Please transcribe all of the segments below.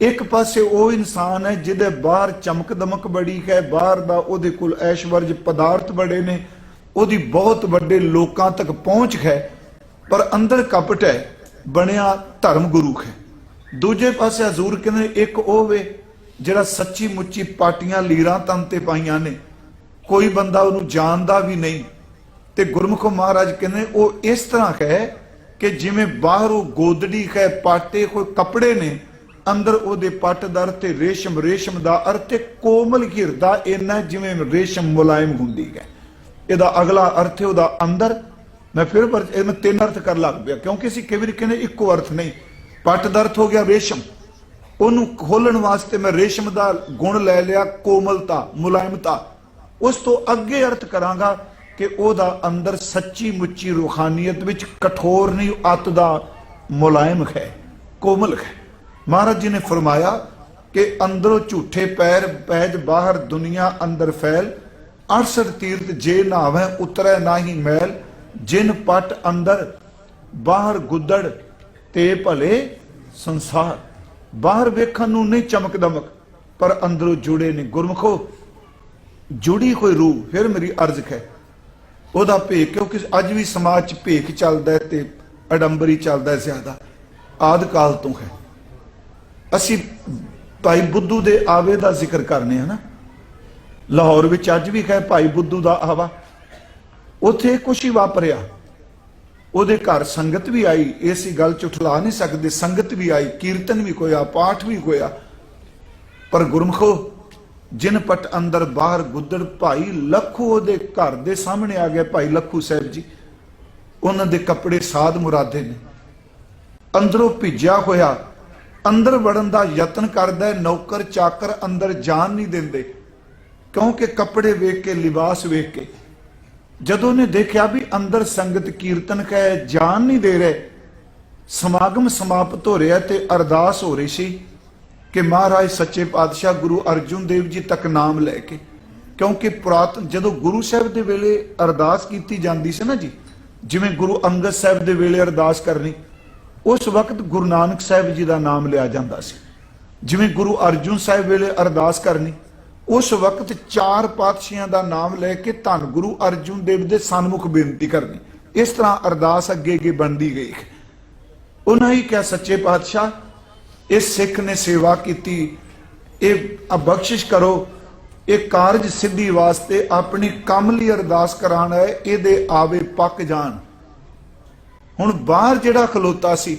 ਇੱਕ ਪਾਸੇ ਉਹ ਇਨਸਾਨ ਹੈ ਜਿਹਦੇ ਬਾਹਰ ਚਮਕ ਦਮਕ ਬੜੀ ਹੈ, ਬਾਹਰ ਦਾ ਉਹਦੇ ਕੋਲ ਐਸ਼ਵਰਜ ਪਦਾਰਥ ਬੜੇ ਨੇ, ਉਹਦੀ ਬਹੁਤ ਵੱਡੇ ਲੋਕਾਂ ਤੱਕ ਪਹੁੰਚ ਹੈ, ਪਰ ਅੰਦਰ ਕਪਟ ਹੈ, ਬਣਿਆ ਧਰਮ ਗੁਰੂ ਹੈ। ਦੂਜੇ ਪਾਸੇ ਹਜ਼ੂਰ ਕਹਿੰਦੇ ਇੱਕ ਉਹ ਵੇ, ਜਿਹੜਾ ਸੱਚੀ ਮੁੱਚੀ ਪਾਟੀਆਂ ਲੀਰਾਂ ਤਨ ਤੇ ਪਾਈਆਂ ਨੇ। ਕੋਈ ਬੰਦਾ ਉਹਨੂੰ ਜਾਣਦਾ ਵੀ ਨਹੀਂ। ਤੇ ਗੁਰਮੁਖ ਮਹਾਰਾਜ ਕਹਿੰਦੇ ਉਹ ਇਸ ਤਰ੍ਹਾਂ ਹੈ ਕਿ ਜਿਵੇਂ ਬਾਹਰੋਂ ਗੋਦੜੀ ਹੈ, ਪਾਟੇ ਕੋਈ ਕੱਪੜੇ ਨੇ ਅੰਦਰ ਉਹਦੇ ਪੱਟਦਰ ਤੇ ਰੇਸ਼ਮ ਰੇਸ਼ਮ ਦਾ ਅਰਥ ਤੇ ਕੋਮਲ ਹਿਰਦਾ ਇੰਨਾ ਜਿਵੇਂ ਰੇਸ਼ਮ ਮੁਲਾਇਮ ਹੁੰਦੀ ਹੈ। ਇਹਦਾ ਅਗਲਾ ਅਰਥ ਉਹਦਾ ਅੰਦਰ। ਮੈਂ ਫਿਰ ਪਰ ਮੈਂ ਤਿੰਨ ਅਰਥ ਕਰ ਲੱਗ ਪਿਆ, ਕਿਉਂਕਿ ਅਸੀਂ ਕਈ ਵਾਰੀ ਕਹਿੰਦੇ ਇੱਕੋ ਅਰਥ ਨਹੀਂ। ਪੱਟ ਦਾ ਅਰਥ ਹੋ ਗਿਆ ਰੇਸ਼ਮ। ਉਹਨੂੰ ਖੋਲਣ ਵਾਸਤੇ ਮੈਂ ਰੇਸ਼ਮ ਦਾ ਗੁਣ ਲੈ ਲਿਆ, ਕੋਮਲਤਾ, ਮੁਲਾਇਮਤਾ। ਉਸ ਤੋਂ ਅੱਗੇ ਅਰਥ ਕਰਾਂਗਾ ਕਿ ਉਹਦਾ ਅੰਦਰ ਸੱਚੀ ਮੁੱਚੀ ਰੂਹਾਨੀਅਤ ਵਿੱਚ ਕਠੋਰ ਨਹੀਂ, ਅਤ ਦਾ ਮੁਲਾਇਮ ਹੈ, ਕੋਮਲ ਹੈ। ਮਹਾਰਾਜ ਜੀ ਨੇ ਫਰਮਾਇਆ ਕਿ ਅੰਦਰੋਂ ਝੂਠੇ ਪੈਰ, ਪੈਜ ਬਾਹਰ, ਦੁਨੀਆ ਅੰਦਰ ਫੈਲ 68 ਤੀਰਥ ਜੇ ਨਾਵੇਂ ਉਤਰੈ ਨਾਹੀ ਮੈਲ, ਜਿਨ ਪਟ ਅੰਦਰ ਬਾਹਰ ਗੁੱਦੜ, ਤੇ ਭਲੇ ਸੰਸਾਰ। ਬਾਹਰ ਵੇਖਣ ਨੂੰ ਨਹੀਂ ਚਮਕ ਦਮਕ, ਪਰ ਅੰਦਰੋਂ ਜੁੜੇ ਨੇ ਗੁਰਮਖੋ। ਜੁੜੀ ਕੋਈ ਰੂਹ, ਫਿਰ ਮੇਰੀ ਅਰਜ਼ ਹੈ। ਉਹਦਾ ਭੇਖ, ਕਿਉਂਕਿ ਅੱਜ ਵੀ ਸਮਾਜ 'ਚ ਭੇਖ ਚੱਲਦਾ ਤੇ ਅਡੰਬਰੀ ਚੱਲਦਾ ਜ਼ਿਆਦਾ। ਆਦਿ ਕਾਲ ਤੋਂ ਹੈ। ਅਸੀਂ ਭਾਈ ਬੁੱਧੂ ਦੇ ਆਵੇ ਦਾ ਜ਼ਿਕਰ ਕਰਨੇ ਆ ਨਾ। ਲਾਹੌਰ ਵਿੱਚ ਅੱਜ ਵੀ ਹੈ ਭਾਈ ਬੁੱਧੂ ਦਾ ਆਵਾ। ਉੱਥੇ ਕੁਛ ਹੀ ਵਾਪਰਿਆ। ਉਹਦੇ ਘਰ ਸੰਗਤ ਵੀ ਆਈ। ਇਸੇ ਗੱਲ ਚ ਉਠਲਾ ਨਹੀਂ ਸਕਦੇ। ਸੰਗਤ ਵੀ ਆਈ। ਕੀਰਤਨ ਵੀ ਹੋਇਆ ਪਾਠ ਵੀ ਹੋਇਆ ਪਰ ਗੁਰਮਖੋ, ਜਿਨ ਪਟ ਅੰਦਰ ਬਾਹਰ ਗੁੱਦੜ ਭਾਈ ਲੱਖੂ ਉਹਦੇ ਘਰ ਦੇ ਸਾਹਮਣੇ ਆ ਗਿਆ ਭਾਈ ਲੱਖੂ ਸਾਹਿਬ ਜੀ। ਉਹਨਾਂ ਦੇ ਕੱਪੜੇ ਸਾਧ ਮੁਰਾਦੇ ਨੇ। ਅੰਦਰੋਂ ਭਿੱਜਿਆ ਹੋਇਆ ਅੰਦਰ ਵੜਨ ਦਾ ਯਤਨ ਕਰਦਾ ਹੈ, ਨੌਕਰ ਚਾਕਰ ਅੰਦਰ ਜਾਣ ਨਹੀਂ ਦਿੰਦੇ। ਕਿਉਂਕਿ ਕੱਪੜੇ ਵੇਖ ਕੇ ਲਿਬਾਸ ਵੇਖ ਕੇ। ਜਦੋਂ ਨੇ ਦੇਖਿਆ ਵੀ ਅੰਦਰ ਸੰਗਤ ਕੀਰਤਨ ਕਹੇ ਜਾਨ ਨਹੀਂ ਦੇ ਰਹੇ ਸਮਾਗਮ ਸਮਾਪਤ ਹੋ ਰਿਹਾ ਤੇ ਅਰਦਾਸ ਹੋ ਰਹੀ ਸੀ ਕਿ ਮਹਾਰਾਜ ਸੱਚੇ ਪਾਤਸ਼ਾਹ ਗੁਰੂ ਅਰਜੁਨ ਦੇਵ ਜੀ ਤੱਕ ਨਾਮ ਲੈ ਕੇ। ਕਿਉਂਕਿ ਪੁਰਾਤਨ ਜਦੋਂ ਗੁਰੂ ਸਾਹਿਬ ਦੇ ਵੇਲੇ ਅਰਦਾਸ ਕੀਤੀ ਜਾਂਦੀ ਸੀ ਨਾ ਜੀ ਜਿਵੇਂ ਗੁਰੂ ਅੰਗਦ ਸਾਹਿਬ ਦੇ ਵੇਲੇ ਅਰਦਾਸ ਕਰਨੀ ਉਸ ਵਕਤ ਗੁਰੂ ਨਾਨਕ ਸਾਹਿਬ ਜੀ ਦਾ ਨਾਮ ਲਿਆ ਜਾਂਦਾ ਸੀ। ਜਿਵੇਂ ਗੁਰੂ ਅਰਜੁਨ ਸਾਹਿਬ ਵੇਲੇ ਅਰਦਾਸ ਕਰਨੀ, ਉਸ ਵਕਤ ਚਾਰ ਪਾਤਸ਼ਾਹਾਂ ਦਾ ਨਾਮ ਲੈ ਕੇ ਧੰਨ ਗੁਰੂ ਅਰਜੁਨ ਦੇਵ ਦੇ ਸਨਮੁਖ ਬੇਨਤੀ ਕਰਨੀ। ਇਸ ਤਰ੍ਹਾਂ ਅਰਦਾਸ ਅੱਗੇ ਅੱਗੇ ਬਣਦੀ ਗਈ। ਉਹਨਾਂ ਹੀ ਕਿਹਾ, ਸੱਚੇ ਪਾਤਸ਼ਾਹ ਇਸ ਸਿੱਖ ਨੇ ਸੇਵਾ ਕੀਤੀ, ਇਹ ਆ ਬਖਸ਼ਿਸ਼ ਕਰੋ। ਇਹ ਕਾਰਜ ਸਿੱਧੀ ਵਾਸਤੇ ਆਪਣੀ ਕੰਮ ਲਈ ਅਰਦਾਸ ਕਰਾਣਾ ਹੈ ਇਹਦੇ ਆਵੇ ਪੱਕ ਜਾਣ। ਹੁਣ ਬਾਹਰ ਜਿਹੜਾ ਖਲੋਤਾ ਸੀ,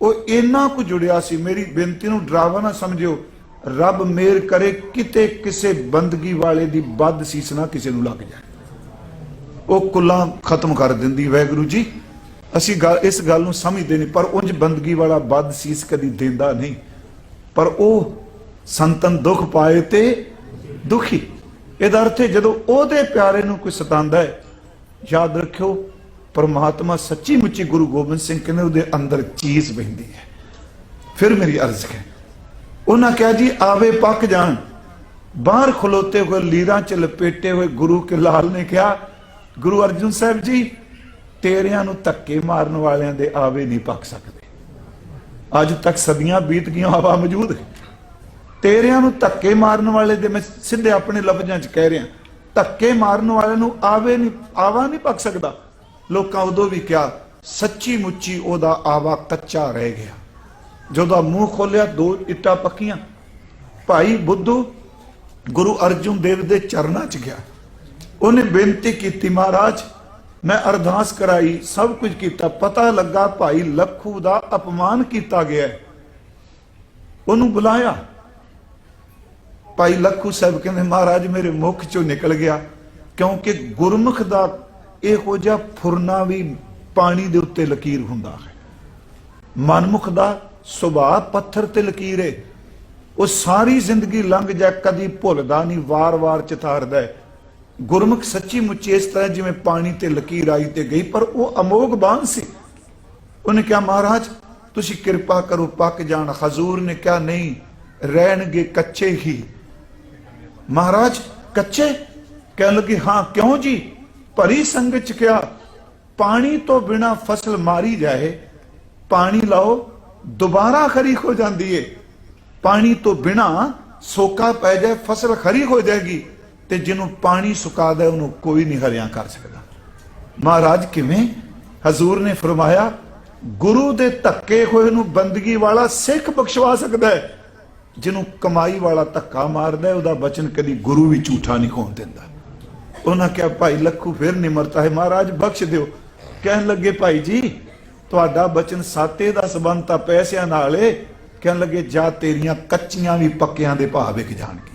ਉਹ ਇੰਨਾ ਕੁ ਜੁੜਿਆ ਸੀ, ਮੇਰੀ ਬੇਨਤੀ ਨੂੰ ਡਰਾਵਾ ਨਾ ਸਮਝਿਓ, ਰੱਬ ਮੇਰ ਕਰੇ ਕਿਤੇ ਕਿਸੇ ਬੰਦਗੀ ਵਾਲੇ ਦੀ ਵੱਧ ਸੀਸ ਨਾ ਕਿਸੇ ਨੂੰ ਲੱਗ ਜਾਏ। ਉਹ ਕੁੱਲਾਂ ਖਤਮ ਕਰ ਦਿੰਦੀ ਵੈਗੁਰੂ ਜੀ। ਅਸੀਂ ਗੱਲ, ਇਸ ਗੱਲ ਨੂੰ ਸਮਝਦੇ ਨਹੀਂ, ਪਰ ਉਂਝ ਬੰਦਗੀ ਵਾਲਾ ਵੱਧ ਸੀਸ ਕਦੀ ਦਿੰਦਾ ਨਹੀਂ। ਪਰ ਉਹ ਸੰਤਨ ਦੁੱਖ ਪਾਏ ਤੇ ਦੁਖੀ। ਇਹਦਾ ਅਰਥ ਹੈ ਜਦੋਂ ਉਹਦੇ ਪਿਆਰੇ ਨੂੰ ਕੋਈ ਸਤਾਉਂਦਾ ਹੈ, ਯਾਦ ਰੱਖਿਓ ਪਰਮਾਤਮਾ ਸੱਚੀ ਮੁੱਚੀ ਗੁਰੂ ਗੋਬਿੰਦ ਸਿੰਘ ਕਹਿੰਦੇ ਉਹਦੇ ਅੰਦਰ ਚੀਜ਼ ਬਹਿੰਦੀ ਹੈ। ਫਿਰ ਮੇਰੀ ਅਰਜ਼ ਹੈ, ਉਹਨਾਂ ਕਿਹਾ ਜੀ, ਆਵੇ ਪੱਕ ਜਾਣ। ਬਾਹਰ ਖਲੋਤੇ ਹੋਏ ਲੀਰਾਂ ਚ ਲਪੇਟੇ ਹੋਏ ਗੁਰੂ ਕੇ ਲਾਲ ਨੇ ਕਿਹਾ, ਗੁਰੂ ਅਰਜਨ ਸਾਹਿਬ ਜੀ, ਤੇਰਿਆਂ ਨੂੰ ਧੱਕੇ ਮਾਰਨ ਵਾਲਿਆਂ ਦੇ ਆਵੇ ਨਹੀਂ ਪੱਕ ਸਕਦੇ। ਅੱਜ ਤੱਕ ਸਦੀਆਂ ਬੀਤ ਗਈਆਂ, ਹਵਾ ਮੌਜੂਦ ਹੈ। ਤੇਰਿਆਂ ਨੂੰ ਧੱਕੇ ਮਾਰਨ ਵਾਲੇ ਦੇ ਮੈਂ ਸਿੱਧੇ ਆਪਣੇ ਲਫ਼ਜ਼ਾਂ 'ਚ ਕਹਿ ਰਿਹਾ, ਧੱਕੇ ਮਾਰਨ ਵਾਲੇ ਨੂੰ ਆਵੇ ਨਹੀਂ, ਆਵਾ ਨਹੀਂ ਪੱਕ ਸਕਦਾ। ਲੋਕਾਂ ਉਦੋਂ ਵੀ ਕਿਹਾ, ਸੱਚੀ ਮੁੱਚੀ ਉਹਦਾ ਆਵਾ ਕੱਚਾ ਰਹਿ ਗਿਆ। ਜਦੋਂ ਮੂੰਹ ਖੋਲਿਆ, ਦੋ ਇੱਟਾਂ ਪੱਕੀਆਂ। ਭਾਈ ਬੁੱਧੂ ਗੁਰੂ ਅਰਜੁਨ ਦੇਵ ਦੇ ਚਰਨਾਂ 'ਚ ਗਿਆ। ਉਹਨੇ ਬੇਨਤੀ ਕੀਤੀ, ਮਹਾਰਾਜ, ਮੈਂ ਅਰਦਾਸ ਕਰਾਈ, ਸਭ ਕੁਝ ਕੀਤਾ। ਪਤਾ ਲੱਗਾ ਭਾਈ ਲੱਖੂ ਦਾ ਅਪਮਾਨ ਕੀਤਾ ਗਿਆ ਉਹਨੂੰ ਬੁਲਾਇਆ। ਭਾਈ ਲੱਖੂ ਸਾਹਿਬ ਕਹਿੰਦੇ, ਮਹਾਰਾਜ, ਮੇਰੇ ਮੁਖ ਚੋਂ ਨਿਕਲ ਗਿਆ, ਕਿਉਂਕਿ ਗੁਰਮੁਖ ਦਾ ਇਹੋ ਜਿਹਾ ਫੁਰਨਾ ਵੀ ਪਾਣੀ ਦੇ ਉੱਤੇ ਲਕੀਰ ਹੁੰਦਾ ਹੈ। ਮਨਮੁਖ ਦਾ ਸੁਭਾਅ ਪੱਥਰ ਤੇ ਲਕੀਰ ਹੈ ਉਹ ਸਾਰੀ ਜ਼ਿੰਦਗੀ ਲੰਘ ਜਾ, ਕਦੀ ਭੁੱਲਦਾ ਨਹੀਂ, ਵਾਰ-ਵਾਰ ਚਿਤਾਰਦਾ ਗੁਰਮੁਖ ਸੱਚੀ ਮੁੱਚੀ ਇਸ ਤਰ੍ਹਾਂ ਜਿਵੇਂ ਪਾਣੀ ਤੇ ਲਕੀਰ ਆਈ ਤੇ ਗਈ, ਪਰ ਉਹ ਅਮੋਗ ਬਾਣ ਸੀ। ਉਹਨੇ ਕਿਹਾ, ਮਹਾਰਾਜ, ਤੁਸੀਂ ਕਿਰਪਾ ਕਰੋ, ਪੱਕ ਜਾਣ। ਹਜ਼ੂਰ ਨੇ ਕਿਹਾ, ਨਹੀਂ, ਰਹਿਣਗੇ ਕੱਚੇ ਹੀ। ਮਹਾਰਾਜ, ਕੱਚੇ? ਕਹਿਣ ਲੱਗੇ, ਹਾਂ, ਕਿਉਂ ਜੀ? ਭਰੀ ਸੰਗਤ ਚ ਕਿਹਾ, ਪਾਣੀ ਤੋਂ ਬਿਨਾ ਫਸਲ ਮਾਰੀ ਜਾਏ, ਪਾਣੀ ਲਾਓ, ਦੁਬਾਰਾ ਖਰੀ ਹੋ ਜਾਂਦੀ ਏ। ਪਾਣੀ ਤੋਂ ਬਿਨਾ ਸੋਕਾ ਪੈ ਜਾਏ, ਫਸਲ ਖਰੀ ਹੋ ਜਾਏਗੀ, ਤੇ ਜਿਹਨੂੰ ਪਾਣੀ ਸੁਕਾ ਦੇ ਉਹਨੂੰ ਕੋਈ ਨਹੀਂ ਹਰਿਆ ਕਰ ਸਕਦਾ। ਮਹਾਰਾਜ ਕਿਵੇਂ? ਹਜ਼ੂਰ ਨੇ ਫਰਮਾਇਆ, ਗੁਰੂ ਦੇ ਧੱਕੇ ਹੋਏ ਨੂੰ ਬੰਦਗੀ ਵਾਲਾ ਸਿੱਖ ਬਖਸ਼ਵਾ ਸਕਦਾ ਹੈ। ਜਿਹਨੂੰ ਕਮਾਈ ਵਾਲਾ ਧੱਕਾ ਮਾਰਦਾ ਉਹਦਾ ਬਚਨ ਕਦੀ ਗੁਰੂ ਵੀ ਝੂਠਾ ਨਹੀਂ ਹੋਣ ਦਿੰਦਾ। ਉਹਨਾਂ ਕਿਹਾ, ਭਾਈ ਲੱਖੂ ਫਿਰ ਨਿਮਰਤਾ ਹੈ, ਮਹਾਰਾਜ ਬਖਸ਼ ਦਿਓ। ਕਹਿਣ ਲੱਗੇ, ਭਾਈ ਜੀ, ਤੁਹਾਡਾ ਬਚਨ ਸਾਤੇ ਦਾ ਸਬੰਧ ਤਾਂ ਪੈਸਿਆਂ ਨਾਲ ਏ। ਕਹਿਣ ਲੱਗੇ, ਜਾ ਤੇਰੀਆਂ ਕੱਚੀਆਂ ਵੀ ਪੱਕਿਆਂ ਦੇ ਭਾਅ ਵਿਕ ਜਾਣਗੇ।